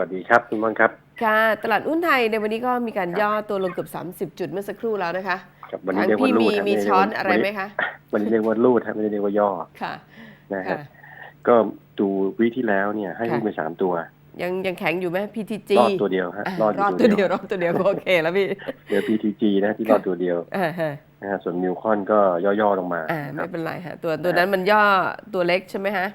วัสดีครับคุณมอนครับ ค่ะตลาดหุ้นไทยในวันนี้ก็มีการย่อตัวลงเกือบ 30 จุดเมื่อสักครู่แล้วนะคะครับวันนี้ทางเรียกว่าพี่รูมีดฮะมีด้เรียกช้อนว่าอะไรไหมคะวันนี้เรียกว่ารูดฮะไม่ได้เรียกว่าย่อค่ะนะฮะค่ะก็ดูวิที่แล้วเนี่ยให้หุ้นค่ะไปสามตัว ยังยังแข็งอยู่ไหม PTG รอดตัวเดียวฮะอะรอดรอดอตัวเดียวรอดตัวเดียวก็โอเคแล้วพี่เดี๋ยว PTG นะที่รอดตัวเดียวอ่าฮะนะฮะส่วนมิวคอนก็ย่อๆลงมาอ่าคไม่รับเป็นไรฮะตัวตัวนั้นมันย่อตัวเล็กใช่ไหมฮะฮะ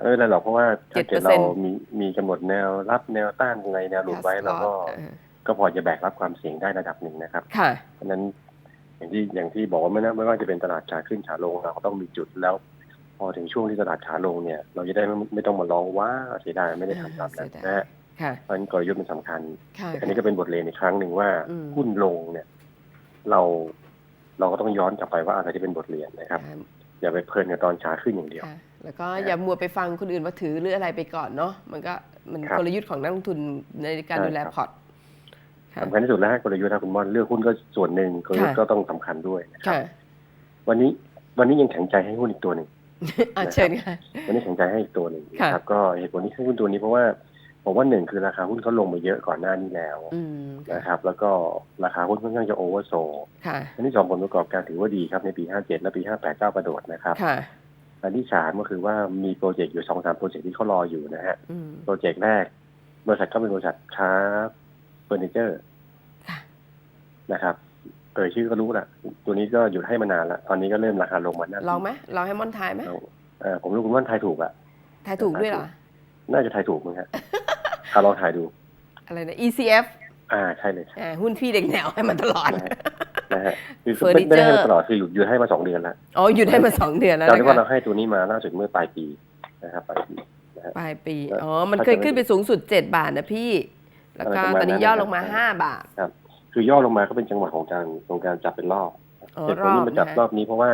เออแล้วหรอกเพราะว่าถ้าเกิดเรา7%มีมีกำหนดแนวรับแนวต้านยังไงแนวหลุดไว้เราก็อ่าก็พอจะแบกรับความเสี่ยงได้ระดับหนึ่งนะครับค่ะเพราะฉะนั้นอย่างที่อย่างที่บอกว่าไม่นะไม่ว่าจะเป็นตลาดขาขึ้นขาลงเราก็ต้องมีจุดแล้ว พอถึงช่วงที่ตลาดขาลงเนี่ย เราจะได้ไม่ไม่ต้องมาร้องว่าเสียดายไม่ได้ทำตามนั้นเสียดายนะฮะค่ะเพราะฉะนั้นกลยุทธ์มันสำคัญค่ะอันนี้ก็เป็นบทเรียนอีกครั้งหนึ่งว่าอืมหุ้นลงเนี่ย เราเราก็ต้องย้อนกลับไปว่าอะไรที่เป็นบทเรียนนะครับค่ะอย่าไปเพลินกับตอนขาขึ้นอย่างเดียวค่ะ แล้วก็อย่ามัวไปฟังคนอื่นว่าถือหรืออะไรไปก่อนเนาะมันก็มันครับกลยุทธ์ของนักลงทุนในการใช่ดูแลครับพอร์ตค่ะสำคัญที่สุดแล้วฮะกลยุทธ์นะคุณมอนเลือกหุ้นก็ส่วนหนึ่งกลยุทธ์ค่ะก็ต้องสำคัญด้วยนะครับค่ะวันนี้วันนี้ยังแข็งใจให้หุ้นอีกตัวหนึ่งอะนะครับเชิญค่ะวันนี้แข็งใจให้อีกตัวหนึ่งค่ะนะครับก็เหตุผลที่ให้หุ้นตัวนี้เพราะว่าผมว่าหนึ่งคือราคาหุ้นเขาลงมาเยอะก่อนหน้านี้แล้วอืมค่ะนะครับ แล้วก็ราคาหุ้นค่อนข้างจะโอเวอร์โซค่ะอันที่สองผลประกอบการถือว่าดีครับในปี 57 และปี 58ก้าวกระโดดนะครับค่ะ อันที่สามก็คือว่ามีโปรเจกต์อยู่สองสามโปรเจกต์ที่เขารออยู่นะฮะอืมโปรเจกต์แรก บริษัทก็เป็นบริษัทค้าเฟอร์นิเจอร์ค่ะนะครับเอ่ยชื่อก็รู้ละตัวนี้ก็หยุดให้มานานละตอนนี้ก็เริ่มราคาลงมาน่าลองไหมลองให้ม่อนทายไหมเออผมรู้คุณว่าทายถูกอะทายถูกด้วยเหรอ น่าจะทายถูกมั้งฮะถ้าลองทายดู อะไรนะ ECF อ่าใช่เลยอ่าหุ้นพี่เด็กแนวให้มันตลอด นะฮะนะฮะคือเฟอร์ไม่นิไม่เจอได้ร์ให้มาตลอดคือหยุดหยุดให้มาสองเดือนแล้วอ๋อหยุดให้มาสองเดือนแล้วจำนะได้ว่าเราคะให้ตัวนี้มาล่าสุดเมื่อปลายปีนะครับปลายปีนะฮะปลายปีเอออ๋อ๋อมันถ้าเคยจะขึ้นไปสูงสุด7บาทนะพี่ แล้วก็อะไรประมาณตอนนี้นั้นย่อนะครับลงมา5บาทคือย่อลงมาก็เป็นจังหวะของการของการจับเป็นรอบอ๋อเหตุผรลอบที่มาจับนะรอบนี้เพราะว่า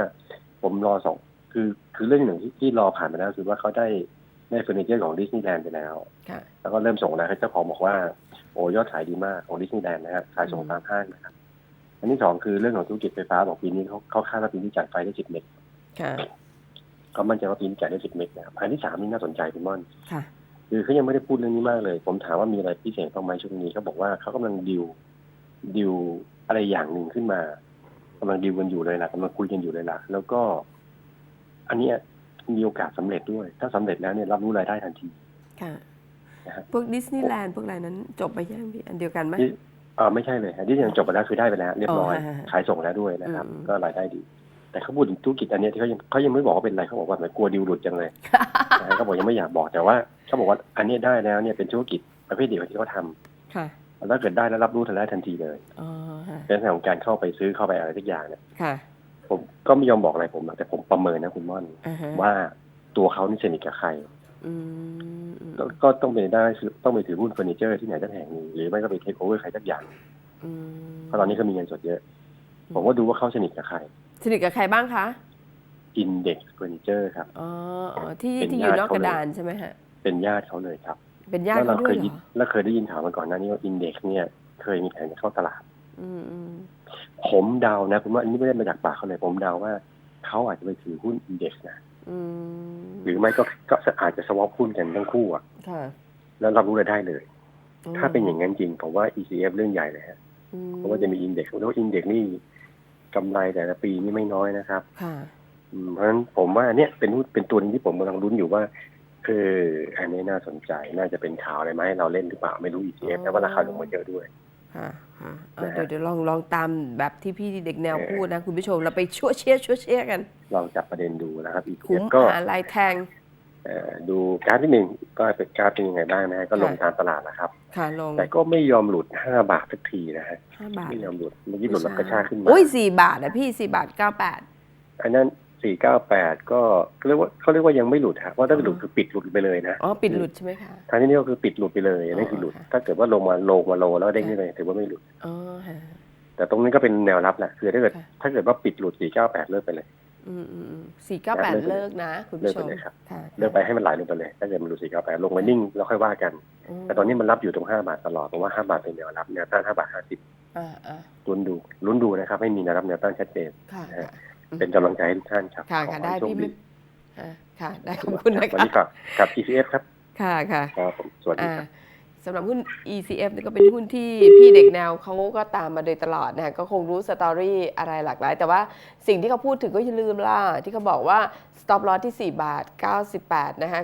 ผมรอสองคือคือเรื่องหนึ่งที่ที่รอผ่านไปแล้วคือว่าเขาได้ได้เฟอร์นิเจอร์ของดิสนีย์แลนด์ไปแล้วค่ะแล้วก็เริ่มส่งนะให้เจ้าของบอกว่า โอ้ยอดขายดีมากของดิสนีย์แลนด์นะครับขายส่งอืมตามห้างนะครับ อันที่สองคือเรื่องของธุรกิจไฟฟ้าบอกปีนี้เขาเขาคาดว่าปีนี้จ่ายไฟได้สิบเมกค่ะเขามั่นใจว่าปีนี้จ่ายได้สิบเมกนะครับอันที่สามนี่น่าสนใจคุณม่อนค่ะคือเขายังไม่ได้พูดเรื่องนี้มากเลย ผมถามว่ามีอะไรพิเศษบ้างไหมช่วงนี้เขาบอกว่าเขากำลังดิวดิวอะไรอย่างหนึ่งขึ้นมากำลังดิวกันอยู่เลยล่ะกำลังคุยกันอยู่เลยล่ะ แล้วก็ อันเนี้ยมีโอกาสสำเร็จด้วย ถ้าสำเร็จแล้วเนี่ยรับรู้รายได้ทันที ค่ะนะฮะพวกดิสนีย์แลนด์พวกอะไรนั้นจบไปยังพี่อันเดียวกันไหมที่เออไม่ใช่เลยฮะที่ยังจบไปแล้วคือได้ไปแล้วเรียบร้อย อ๋อฮะฮะขายส่งแล้วด้วยนะครับ อืม ก็รายได้ดี แต่เขาพูดถึงธุรกิจอันเนี้ยที่เขายังเขายังไม่บอกว่าเป็นอะไรเขาบอกว่าเหมือนกลัวดิวหลุดจังเลยนะฮะเขาบอกยังไม่อยากบอกแต่ว่าเขาบอกว่าอันเนี้ยได้แล้วเนี่ยเป็นธุรกิจประเภทเดียวกับที่เขาทำค่ะแล้วเกิดได้แล้วรับรู้ทันได้ทันทีเลยอ๋อฮะเป็นเรื่องของการเข้าไปซื้อเข้าไปอะไรทุกอย่างเนี่ยค่ะผมก็ไม่ยอมบอกอะไรผมหรอกแต่ผมประเมินนะคุณม่อน อ่าฮะว่าตัวเขานี่สนิทกับใคร อืมอืมก็ก็ต้องเป็นได้คือต้องไปถือหุ้นเฟอร์นิเจอร์ที่ไหนสักแห่งหนึ่งหรือไม่ก็ไปเทคโอเวอร์ใครสักอย่างอืมเพราะตอนนี้ก็มีเงินสดเยอะ ผมก็ดูว่าเขาสนิทกับใครสนิทกับใครบ้างคะอินเด็กซ์เฟอร์นิเจอร์ครับ อ๋ออ๋อที่เป็นที่อยู่ญาติ นอกกระเขาเลยดานใช่ไหมฮะ เป็นญาติเขาเลยครับเป็นญาติแล้วเขาเราด้เควยยเหรยินอแล้วเคยได้ยินข่าวมาก่อนหน้านี้ว่าอินเด็กซ์เนี่ย เคยมีแผนจะเข้าตลาด อืมอืมผมเดานะ ผมว่าอันนี้ไม่ได้มาจากปากเขาเลย ผมเดาว่าเขาอาจจะไปถือหุ้นอินเด็กซ์นะอืม หรือไม่ก็ก็อาจจะสวอปหุ้นกันทั้งคู่อะค่ะแล้วรับรู้รายได้เลยอืมถ้าเป็นอย่างนั้นจริงผมว่า ECF เรื่องใหญ่เลยฮะอืมเพราะว่าจะมีอินเด็กซ์แล้วอินเด็กซ์นี่กำไรแต่ละปีนี่ไม่น้อยนะครับค่ะอืมเพราะฉะนั้นผมว่าอันเนี้ยเป็นหุ้นเป็นตัวหนึงที่ผมกำลังลุ้นอยู่ว่าเอออันนี้น่าสนใจน่าจะเป็นข่าวอะไรไหมาให้เราเล่นหรือเปล่าไม่รู้ ECF แต่ว่าราคาลงมาเยอะด้วย ค่ะค่ะเอานะฮะเดี๋ยวเดี๋ยวลองลองตามแบบที่พี่เด็กแนวเออพูดนะคุณผู้ชมเราไปชั่วเชียร์ชั่วเชียร์กันลองจับประเด็นดูนะครับคุ้ม ECF ก็หาลายแทงเอ่อดูกราฟที่หนึ่งก็เป็นกราฟเป็นยังไงบ้างนะฮะก็ลงค่ะตามตลาดนะครับ ค่ะลงแต่ก็ไม่ยอมหลุด5บาทสักทีนะฮะห้าบาทไม่ยอมหลุดเมื่อกี้หลุดแล้วกระชากขึ้นมาโอ้ยสี่บาทนะพี่สี่บาทเก้าแปดอันนั้น 498ก็เขาเรียกว่าเขาเรียกว่ายังไม่หลุดฮะเพราะถ้าหลุดคือปิดหลุดไปเลยนะอ๋อปิดหลุดใช่ไหมคะทางที่นี่ก็คือปิดหลุดไปเลยอันนี้คือหลุดอ๋อค่ะถ้าเกิดว่าลงมาลงมาโลแล้วเด้งขึ้นไปถือว่าไม่หลุดอ๋อฮะแต่ตรงนี้ก็เป็นแนวรับแหละคือถ้าเกิดค่ะถ้าเกิดว่าปิดหลุด498เลิกไปเลยอืมอืมสี่เก้าแปดเลิกไปเลิกนะ คุณผู้ชมเลิกไปเลยครับค่ะเลิกไปให้มันไหลลงไปเลยถ้าเกิดมันหลุด498ลงมานิ่งแล้วค่อยว่ากันมแต่ตอนนี้มันรับอยู่ตรง5บาทตลอดผมว่า5บาทเป็นแนวรับแนวต้าน5บาท50อ่าอ่าลุ้นดูลุ้นดูนะครับ ไม่มีแนวรับแนวต้านชัดเจน ค่ะนะฮะค่ะอืมเป็นกำลังใจให้ทุกท่านครับค่ะขอค่ะให้ได้โชคพี่ไม่ดีอ่าค่ะได้ขอบคุณนะวันคะนี้กับกับ GCF ครับ ค่ะค่ะครับผมสวัสดีอ่าครับสำหรับหุ้น ECF นี่ก็เป็นหุ้นที่พี่เด็กแนวเขาก็ตามมาโดยตลอดนะคะก็คงรู้สตอรี่อะไรหลากหลาย แต่ว่าสิ่งที่เขาพูดถึงก็อย่าลืมล่ะ ที่เขาบอกว่า stop loss ที่ 4 บาท 98 นะคะ